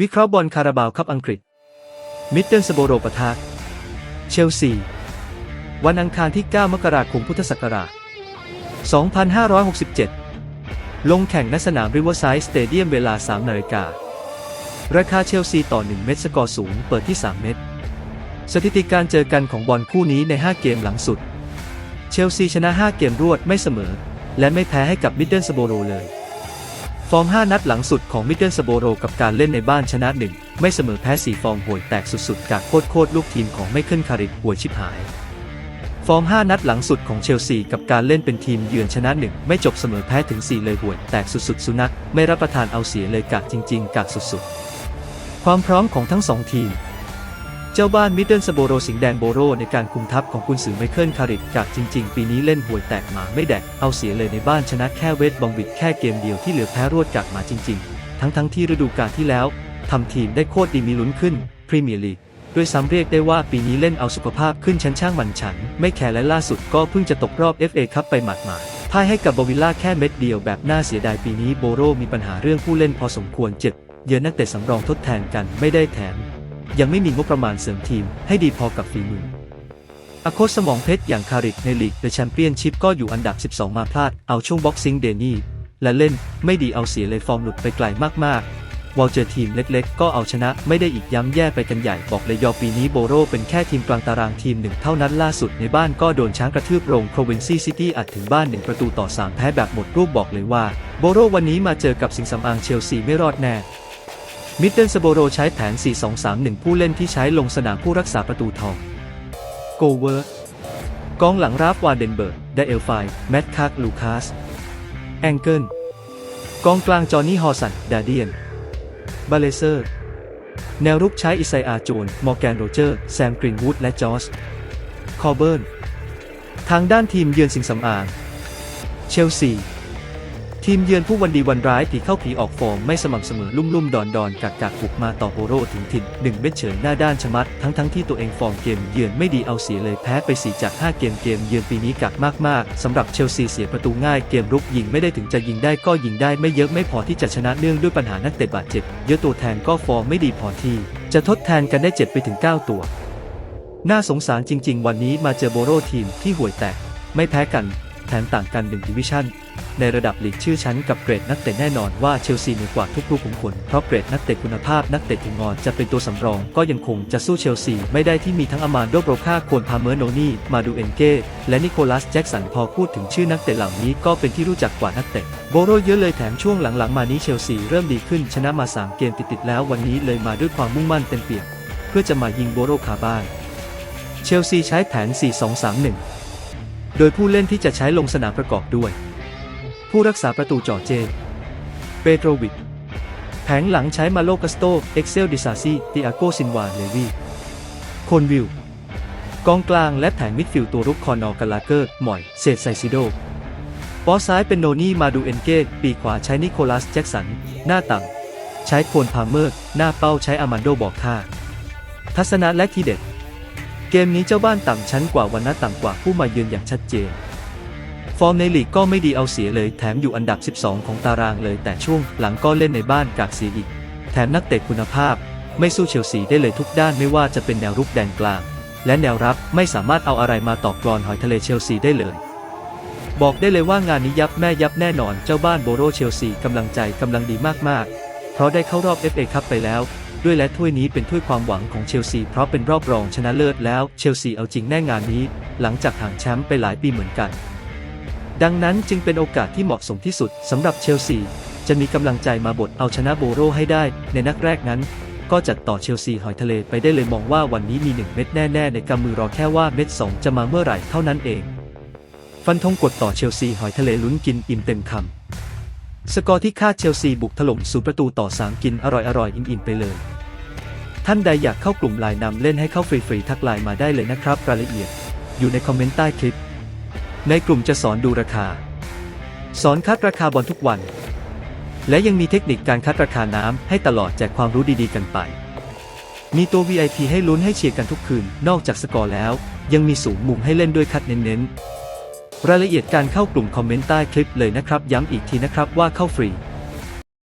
วิเคราะห์บอลคาราบาวครับอังกฤษ มิดเดิลสโบโรปะทะเชลซี วันอังคารที่ 9 มกราคมพุทธศักราช 2567 ลงแข่งณสนามริเวอร์ไซด์สเตเดียมเวลา 3 นาฬิการาคาเชลซีต่อ 1 เม็ดสกอร์สูงเปิดที่ 3 เม็ดสถิติการเจอกันของบอลคู่นี้ใน 5 เกมหลังสุด เชลซีชนะ 5 เกมรวดไม่เสมอ และไม่แพ้ให้กับมิดเดิลสโบโรเลย ฟอร์ม 5 นัดหลังสุดของมิดเดิลสโบโรกับการเล่นในบ้านชนะ 1 ไม่เสมอแพ้ 4 ฟอร์มห่วยแตกสุดๆ จากโคตรโคตรลูกทีมของไมเคิลคาริกห่วยชิบหาย ฟอร์ม 5 นัดหลังสุดของเชลซีกับการเล่นเป็นทีมเยือนชนะ 1 ไม่จบเสมอแพ้ถึง 4 เลยห่วยแตกสุดๆ สุนัขไม่รับประทานเอาเสียเลยกากจริง ๆ กากสุดๆ ความพร้อมของทั้งสองทีม เจ้าบ้านมิดเดิลสโบโรสิงแดงโบโรในการคุมทัพของกุนซือไมเคิลคาริกกากจริง ๆ ปีนี้เล่นห่วยแตกหมาไม่แดก เอาเสียเลยในบ้านชนะแค่เวทบองบิดแค่เกมเดียวที่เหลือแพ้รวดกากหมาจริง ๆ ทั้งๆที่ฤดูกาลที่แล้วทำทีมได้โคตรดีมีลุ้นขึ้นพรีเมียร์ลีกด้วยซ้ำเรียกได้ว่าปีนี้เล่นเอาสุขภาพขึ้นชั้นช่างมันฉัน ไม่แคร์และล่าสุดก็เพิ่งจะตกรอบ FA คัพไปหมาดๆพ่ายให้กับบวิลล่าแค่เม็ดเดียวแบบน่าเสียดายปีนี้โบโรมีปัญหาเรื่องผู้เล่นพอสมควรเจ็บ เยือนนักเตะสำรองทดแทนกันไม่ได้แถม ยังไม่มีงบประมาณเสริมทีมให้ดีพอกับฝีมืออโคสมองเพชรอย่างคาริกในลีกเดอะแชมเปี้ยนชิพก็อยู่อันดับ 12 มาพลาดเอาช่วงบ็อกซิ่งเดนี่และเล่นไม่ดีเอาเสียเลยฟอร์มหลุดไปไกลมากๆวอลเจอทีมเล็กๆ ก็เอาชนะไม่ได้อีกย้ำแย่ไปกันใหญ่บอกเลยยอปีนี้โบโรเป็นแค่ทีมกลางตารางทีมหนึ่งเท่านั้นล่าสุดในบ้านก็โดนช้างกระทืบโรงโปรวินซีซิตี้อัดถึงบ้านหนึ่งประตูต่อ 3 แพ้แบบหมดรูปบอกเลยว่า โบโรวันนี้มาเจอกับสิงห์สำอางเชลซีไม่รอดแน่ มิดเดิลสโบโรใช้แผน 4-2-3-1 ผู้เล่นที่ใช้ลงสนามผู้รักษาประตูทอง โกเวอร์กองหลังราฟวาเดนเบิร์กไดเอลไฟ แมตคาร์กลูคาสแองเกิล กองกลางจอห์นนี่ฮอสัน ดาเดียน บาเลเซอร์ แนวรุกใช้อิไซอาโจน มอร์แกนโรเจอร์ แซมกรีนวูด และจอร์จคอร์เบิร์น ทางด้านทีมเยือนสิงห์สำอาง เชลซี ทีมเยือนผู้วันดีวันร้ายผีเข้าผีออกฟอร์มไม่สม่ำเสมอลุ่มลุ่มดอนดอนกากกากบุกมาต่อโบโรถึงถิ่นหนึ่งเม็ดเฉยหน้าด้านชะมัด ทั้งทั้งที่ตัวเองฟอร์มเกมเยือนไม่ดีเอาเสียเลยแพ้ไป 4 จาก 5 เกมเกมเยือนปีนี้กักมากๆสำหรับเชลซีเสียประตูง่ายเกมรุกยิงไม่ได้ถึงจะยิงได้ก็ยิงได้ไม่เยอะไม่พอที่จะชนะเนื่องด้วยปัญหานักเตะบาดเจ็บเยอะตัวแทนก็ฟอร์มไม่ดีพอที่จะทดแทนกันได้เจ็บไปถึง9 ตัว น่าสงสารจริง ๆ วันนี้มาเจอโบโรทีมที่ห่วยแตกไม่แพ้กัน แถมต่างกันหนึ่งดิวิชั่น ในระดับลีกชื่อชั้นกับเกรดนักเตะแน่นอนว่าเชลซีเหนือกว่าทุกลูกขุมขนเพราะเกรดนักเตะคุณภาพนักเตะถึงงอนจะเป็นตัวสำรอง ก็ยังคงจะสู้เชลซีไม่ได้ที่มีทั้งอามานโดโบรคาโคนพาเมอร์โนนี่มาดูเอนเก้และนิโคลัสแจ็กสันพอพูดถึงชื่อนักเตะเหล่านี้ก็เป็นที่รู้จักกว่านักเตะโบโรเยอะเลยแถมช่วงหลังๆ มานี้เชลซีเริ่มดีขึ้นชนะมาสามเกมติดๆแล้ววันนี้เลยมาด้วยความมุ่งมั่นเต็มเปี่ยมเพื่อจะมายิงโบโรคาบ้านเชลซีใช้แผน 4-2-3-1 โดยผู้เล่นที่จะใช้ลงสนามประกอบด้วย ผู้รักษาประตูจอเจ เปโตรวิชแผงหลังใช้มาโลกัสโต เอ็กเซลดิซาซีติอาโกซินวา เลวีโคนวิล กองกลางและแผงมิดฟิลด์ตัวรุกคอนอร์กาลาเกอร์ หมอยเศษไซซิโดปอซ้ายเป็นโนนี่มาดูเอนเกตปีกขวาใช้นิโคลัส แจ็กสัน หน้าต่ำ ใช้โคนพาเมอร์ หน้าเป้าใช้อามันโดบอกค่า ทัศนะและทีเด็ด เกมนี้เจ้าบ้านต่ำชั้นกว่าวันนัดต่ำกว่าผู้มาเยือนอย่างชัดเจน ฟอร์มในลีกก็ไม่ดีเอาเสียเลย แถมอยู่อันดับ 12 ของตารางเลย แต่ช่วงหลังก็เล่นในบ้านกากเสียอีก แถมนักเตะคุณภาพ ไม่สู้เชลซีได้เลยทุกด้านไม่ว่าจะเป็นแนวรุกแดนกลาง และแนวรับไม่สามารถเอาอะไรมาตอบกรอนหอยทะเลเชลซีได้เลย บอกได้เลยว่างานนี้ยับแม่ยับแน่นอนเจ้าบ้านโบโรเชลซีกำลังใจกำลังดีมากๆ เพราะได้เข้ารอบ FA คัพไปแล้ว ด้วยและถ้วยนี้เป็นถ้วยความหวังของเชลซีเพราะเป็นรอบรองชนะเลิศแล้วเชลซีเอาจริงแน่งานนี้ หลังจากห่างแชมป์ไปหลายปีเหมือนกัน ดังนั้นจึงเป็นโอกาสที่เหมาะสมที่สุดสำหรับเชลซี จะมีกำลังใจมาบดเอาชนะโบโรให้ได้ ในนัดแรกนั้น ก็จัดต่อเชลซีหอยทะเลไปได้เลยมองว่าวันนี้มี 1 เม็ดแน่ๆ ในกำมือรอแค่ว่าเม็ด2จะมาเมื่อไหร่เท่านั้นเอง ฟันธงกดต่อเชลซีหอยทะเลลุ้นกินอิ่มเต็มคำสกอร์ที่คาดเชลซีบุกถล่มศูนย์ประตูต่อ3กินอร่อยๆอิ่มๆไปเลย ท่านใดอยากเข้ากลุ่มไลน์นำเล่นให้เข้าฟรีๆทักไลน์มาได้เลยนะครับ รายละเอียด อยู่ในคอมเมนต์ใต้คลิป ในกลุ่มจะสอนดูราคา สอนคัดราคาบอลทุกวัน และยังมีเทคนิคการคัดราคาน้ำให้ตลอดแจกความรู้ดีๆกันไป มีตัว VIP ให้ลุ้นให้เชียร์กันทุกคืน นอกจากสกอร์แล้ว ยังมีสูงมุมให้เล่นด้วยคัดเน้นๆ รายละเอียดการเข้ากลุ่มคอมเมนต์ใต้คลิปเลยนะครับ ย้ำอีกทีนะครับว่าเข้าฟรี